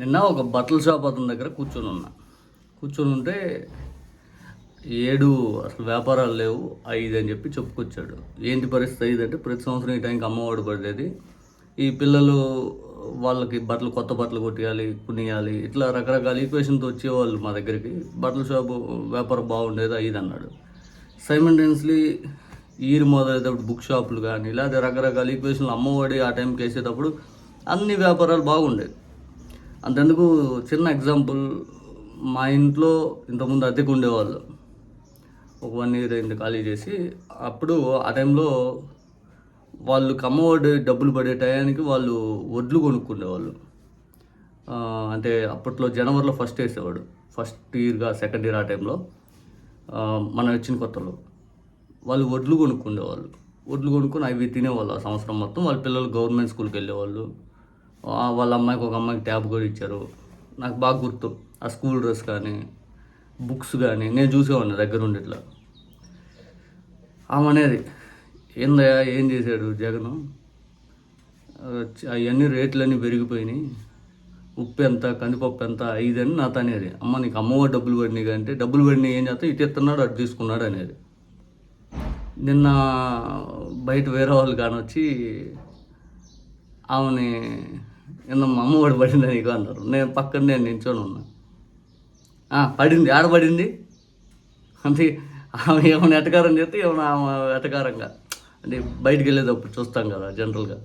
నిన్న ఒక బట్టల షాప్ అతని దగ్గర కూర్చొని ఉన్నా. కూర్చొని ఉంటే ఏడు అసలు వ్యాపారాలు లేవు ఐదు అని చెప్పి చెప్పుకొచ్చాడు. ఏంటి పరిస్థితి ఐదు అంటే ప్రతి సంవత్సరం ఈ టైంకి అమ్మఒడి పడేది. ఈ పిల్లలు వాళ్ళకి బట్టలు కొత్త బట్టలు కొట్టేయాలి కొనియాలి ఇట్లా రకరకాల ఈక్వేషన్తో వచ్చేవాళ్ళు మా దగ్గరికి. బట్టల షాపు వ్యాపారం బాగుండేది ఐదు అన్నాడు. సైమంటెన్స్లీ ఈరు మొదలైనప్పుడు బుక్ షాపులు కానీ లేదా రకరకాల ఈక్వేషన్లు అమ్మఒడి ఆ టైంకి వేసేటప్పుడు అన్ని వ్యాపారాలు బాగుండేవి. అంతెందుకు చిన్న ఎగ్జాంపుల్ మా ఇంట్లో ఇంతకుముందు అద్దెకు ఉండేవాళ్ళు. ఒక వన్ ఇయర్ అయింది ఖాళీ చేసి. అప్పుడు ఆ టైంలో వాళ్ళు కమ్మఒడి డబ్బులు పడే టయానికి వాళ్ళు వడ్లు కొనుక్కునేవాళ్ళు. అంటే అప్పట్లో జనవరిలో ఫస్ట్ వేసేవాడు. ఫస్ట్ ఇయర్గా సెకండ్ ఇయర్ ఆ టైంలో మనం వచ్చిన కొత్తలో. వాళ్ళు వడ్లు కొనుక్కునేవాళ్ళు. వడ్లు కొనుక్కొని అవి తినేవాళ్ళు ఆ సంవత్సరం మొత్తం. వాళ్ళ పిల్లలు గవర్నమెంట్ స్కూల్కి వెళ్ళేవాళ్ళు. వాళ్ళ అమ్మాయికి ఒక అమ్మాయికి ట్యాబ్ కూడా ఇచ్చారు. నాకు బాగా గుర్తు. ఆ స్కూల్ డ్రెస్ కానీ బుక్స్ కానీ నేను చూసేవాడిని దగ్గర ఉండేట్లా ఆమె అనేది ఏందయ్యా ఏం చేశాడు జగను? అవన్నీ రేట్లన్నీ పెరిగిపోయినాయి. ఉప్పు ఎంత కందిపప్పు ఎంత ఐదు అని నాతో అనేది. అమ్మ నీకు అమ్మవారు డబ్బులు పడినాయి అంటే డబ్బులు పడినాయి ఏం చేస్తా ఇటు ఎత్తున్నాడు అటు తీసుకున్నాడు అనేది. నిన్న బయట వేరే వాళ్ళు కానొచ్చి ఆమెని ఏందమ్మా అమ్మఒడి పడింది నీకు అన్నారు. నేను పక్కన నేను నించొని ఉన్నా. పడింది. ఆడ పడింది? అంటే ఆమె ఏమైనా ఎటకారం చేస్తే ఏమైనా ఆమె ఎటకారంగా. అంటే బయటికి వెళ్ళేటప్పుడు చూస్తాం కదా జనరల్గా.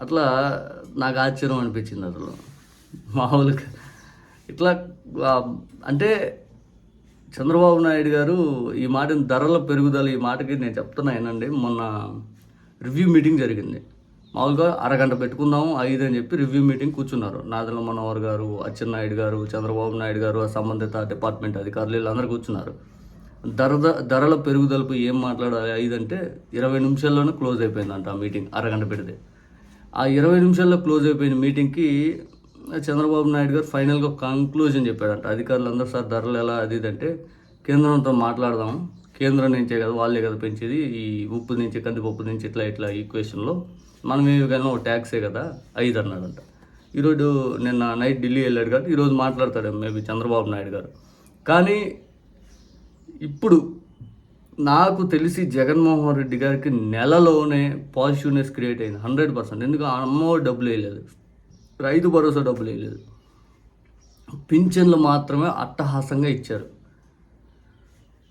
అట్లా నాకు ఆశ్చర్యం అనిపించింది అసలు. మామూలుగా ఇట్లా అంటే చంద్రబాబు నాయుడు గారు ఈ మాట ధరల పెరుగుదల ఈ మాటకి నేను చెప్తున్నా ఏనండి మొన్న రివ్యూ మీటింగ్ జరిగింది. మామూలుగా అరగంట పెట్టుకుందాము ఐదు అని చెప్పి రివ్యూ మీటింగ్ కూర్చున్నారు. నాదల మనోహర్ గారు అచ్చెన్నాయుడు గారు చంద్రబాబు నాయుడు గారు ఆ సంబంధిత డిపార్ట్మెంట్ అధికారులు వీళ్ళందరూ కూర్చున్నారు. ధర ధరల పెరుగుదలపై ఏం మాట్లాడాలి ఐదంటే అంటే ఇరవై నిమిషాల్లోనే క్లోజ్ అయిపోయిందంట ఆ మీటింగ్ అరగంట పెడితే. ఆ ఇరవై నిమిషాల్లో క్లోజ్ అయిపోయిన మీటింగ్కి చంద్రబాబు నాయుడు గారు ఫైనల్గా కంక్లూజన్ చెప్పాడంట. అధికారులందరూ సార్ ధరలు ఎలా అది ఇది అంటే కేంద్రంతో మాట్లాడదాం. కేంద్రం నుంచే కదా వాళ్ళే కదా పెంచేది ఈ ఉప్పు నుంచి కందిపప్పు నుంచి ఇట్లా ఇట్లా ఈక్వేషన్లో మనం ఏమి కానీ ఒక ట్యాక్సే కదా ఐదు అన్నాడంట. ఈరోజు నిన్న నైట్ ఢిల్లీ వెళ్ళాడు కాబట్టి ఈరోజు మాట్లాడతాడు మేబీ చంద్రబాబు నాయుడు గారు. కానీ ఇప్పుడు నాకు తెలిసి జగన్మోహన్ రెడ్డి గారికి నెలలోనే పాజిటివ్నెస్ క్రియేట్ అయింది హండ్రెడ్ పర్సెంట్. ఎందుకు అమ్మో డబ్బులు వేయలేదు. రైతు భరోసా డబ్బులు వేయలేదు. పింఛన్లు మాత్రమే అట్టహాసంగా ఇచ్చారు.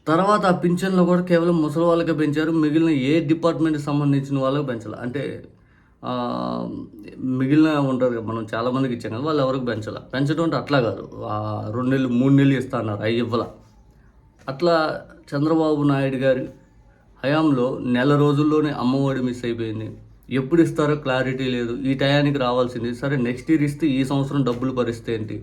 తర్వాత ఆ పింఛన్లు కూడా కేవలం ముసలి వాళ్ళకే పెంచారు మిగిలిన ఏ డిపార్ట్మెంట్కి సంబంధించిన వాళ్ళకి పెంచాలి. అంటే మిగిలిన ఉంటారు మనం చాలామందికి ఇచ్చాం కదా వాళ్ళు ఎవరికి పెంచాలి? పెంచడం అంటే అట్లా కాదు. రెండు నెలలు మూడు నెలలు ఇస్తా అన్నారు అవి ఇవ్వాల. అట్లా చంద్రబాబు నాయుడు గారి హయాంలో నెల రోజుల్లోనే అమ్మఒడి మిస్ అయిపోయింది. ఎప్పుడు ఇస్తారో క్లారిటీ లేదు. ఈ టయానికి రావాల్సింది సరే నెక్స్ట్ ఇయర్ ఇస్తే ఈ సంవత్సరం డబ్బులు పరిస్థితి ఏంటి?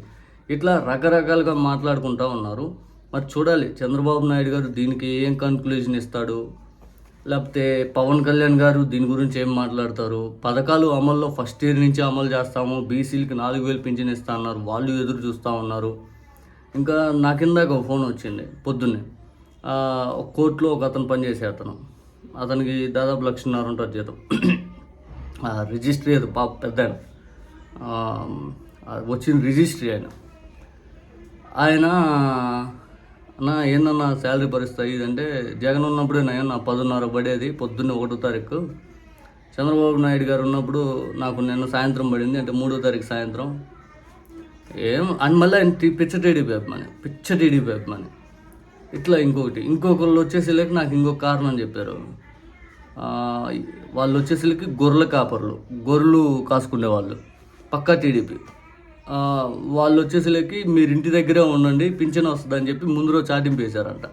ఇట్లా రకరకాలుగా మాట్లాడుకుంటా ఉన్నారు. మరి చూడాలి చంద్రబాబు నాయుడు గారు దీనికి ఏం కన్క్లూజన్ ఇస్తాడు? లేకపోతే పవన్ కళ్యాణ్ గారు దీని గురించి ఏం మాట్లాడతారు? పథకాలు అమల్లో ఫస్ట్ ఇయర్ నుంచి అమలు చేస్తాము. బీసీలకి నాలుగు వేలు పింఛన్ ఇస్తా అన్నారు. వాళ్ళు ఎదురు చూస్తూ ఉన్నారు. ఇంకా నా కిందాక ఒక ఫోన్ వచ్చింది పొద్దున్నే. ఒక కోర్టులో ఒక అతను పనిచేసే అతను. అతనికి దాదాపు లక్షన్నర ఉంటుంది జీతం. రిజిస్ట్రీ అది పాప పెద్ద ఆయన. ఆ, రిజిస్ట్రీ ఆయన. ఆయన అన్న ఏందన్నా శాలరీ పరిస్థితి ఇదంటే జగన్ ఉన్నప్పుడే నేను నా పదున్నర పడేది పొద్దున్నే ఒకటో తారీఖు. చంద్రబాబు నాయుడు గారు ఉన్నప్పుడు నాకు నిన్న సాయంత్రం పడింది అంటే మూడో తారీఖు సాయంత్రం. ఏం అండ్ మళ్ళీ టీ- పిచ్చ టీడీపీ అభిమాని పిచ్చ టీడీపీ అభిమాని ఇట్లా ఇంకొకటి ఇంకొకళ్ళు వచ్చేసరికి నాకు ఇంకొక కారణం చెప్పారు. వాళ్ళు వచ్చేసరికి గొర్రెల కాపర్లు గొర్రెలు కాసుకునే వాళ్ళు పక్కా టీడీపీ. వాళ్ళు వచ్చేసరికి మీరు ఇంటి దగ్గరే ఉండండి పింఛన్ వస్తుందని చెప్పి ముందు రోజు చాటింపు వేశారంట.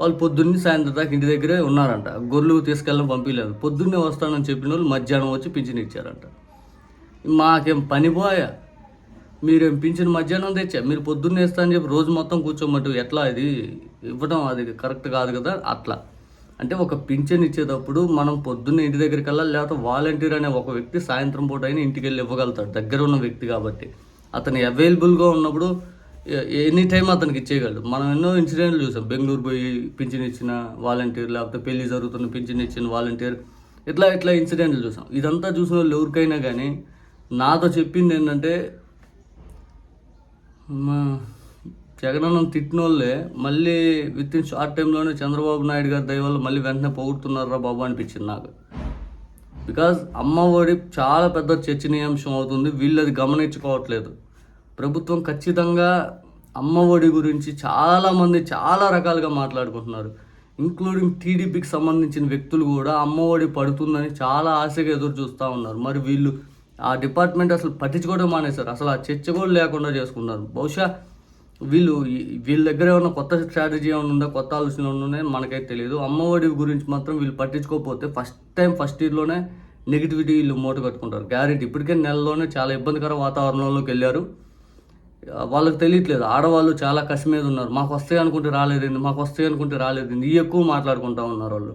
వాళ్ళు పొద్దున్నే సాయంత్రం దాకా ఇంటి దగ్గరే ఉన్నారంట. గొర్రెలు తీసుకెళ్ళడం పంపించలేదు పొద్దున్నే వస్తానని చెప్పిన వాళ్ళు మధ్యాహ్నం వచ్చి పింఛన్ ఇచ్చారంట. మాకేం పని పోయా? మీరేం పింఛన్ మధ్యాహ్నం తెచ్చా? మీరు పొద్దున్నే ఇస్తా అని చెప్పి రోజు మొత్తం కూర్చోమంటూ ఎట్లా ఇది ఇవ్వడం అది కరెక్ట్ కాదు కదా? అట్లా. అంటే ఒక పింఛన్ ఇచ్చేటప్పుడు మనం పొద్దున్నే ఇంటి దగ్గరికి వెళ్ళాలి లేకపోతే వాలంటీర్ అనే ఒక వ్యక్తి సాయంత్రం పూట అయినా ఇంటికి వెళ్ళి ఇవ్వగలుగుతాడు. దగ్గర ఉన్న వ్యక్తి కాబట్టి. అతను అవైలబుల్గా ఉన్నప్పుడు ఎనీ టైం అతనికి ఇచ్చేయగలడు. మనం ఎన్నో ఇన్సిడెంట్లు చూసాం. బెంగళూరు పోయి పింఛన్ ఇచ్చిన వాలంటీర్ లేకపోతే పెళ్ళి జరుగుతున్న పింఛన్ ఇచ్చిన వాలంటీర్ ఇట్లా ఇట్లా ఇన్సిడెంట్లు చూసాం. ఇదంతా చూసిన వాళ్ళు ఎవరికైనా కానీ నాతో చెప్పింది ఏంటంటే మా జగనన్నం తిట్టిన వాళ్ళే మళ్ళీ విత్ ఇన్ షార్ట్ టైంలోనే చంద్రబాబు నాయుడు గారి దయ వల్ల మళ్ళీ వెంటనే పోగొడుతున్నారా బాబు అనిపించింది నాకు. బికాజ్ అమ్మ ఒడి చాలా పెద్ద చర్చనీయాంశం అవుతుంది. వీళ్ళు అది గమనించుకోవట్లేదు. ప్రభుత్వం ఖచ్చితంగా అమ్మ ఒడి గురించి చాలామంది చాలా రకాలుగా మాట్లాడుకుంటున్నారు. ఇంక్లూడింగ్ టీడీపీకి సంబంధించిన వ్యక్తులు కూడా అమ్మ ఒడి పడుతుందని చాలా ఆశగా ఎదురు చూస్తూ ఉన్నారు. మరి వీళ్ళు ఆ డిపార్ట్మెంట్ అసలు పట్టించుకోవడం మానేశారు. అసలు ఆ చర్చ కూడా లేకుండా చేసుకున్నారు. బహుశా వీళ్ళు వీళ్ళ దగ్గర ఏమైనా కొత్త స్ట్రాటజీ ఏమైనా ఉందా? కొత్త ఆలోచన ఉన్నాయో మనకైతే తెలియదు. అమ్మఒడి గురించి మాత్రం వీళ్ళు పట్టించుకోకపోతే ఫస్ట్ టైం ఫస్ట్ ఇయర్లోనే నెగిటివిటీ వీళ్ళు మూట కట్టుకుంటారు. గ్యారెంటీ ఇప్పటికే నెలలోనే చాలా ఇబ్బందికర వాతావరణంలోకి వెళ్ళారు. వాళ్ళకి తెలియట్లేదు. ఆడవాళ్ళు చాలా కసి మీద ఉన్నారు. మాకు వస్తాయి అనుకుంటే రాలేదండి మాకు వస్తాయి అనుకుంటే రాలేదండి. ఎక్కువ మాట్లాడుకుంటా ఉన్నారు వాళ్ళు.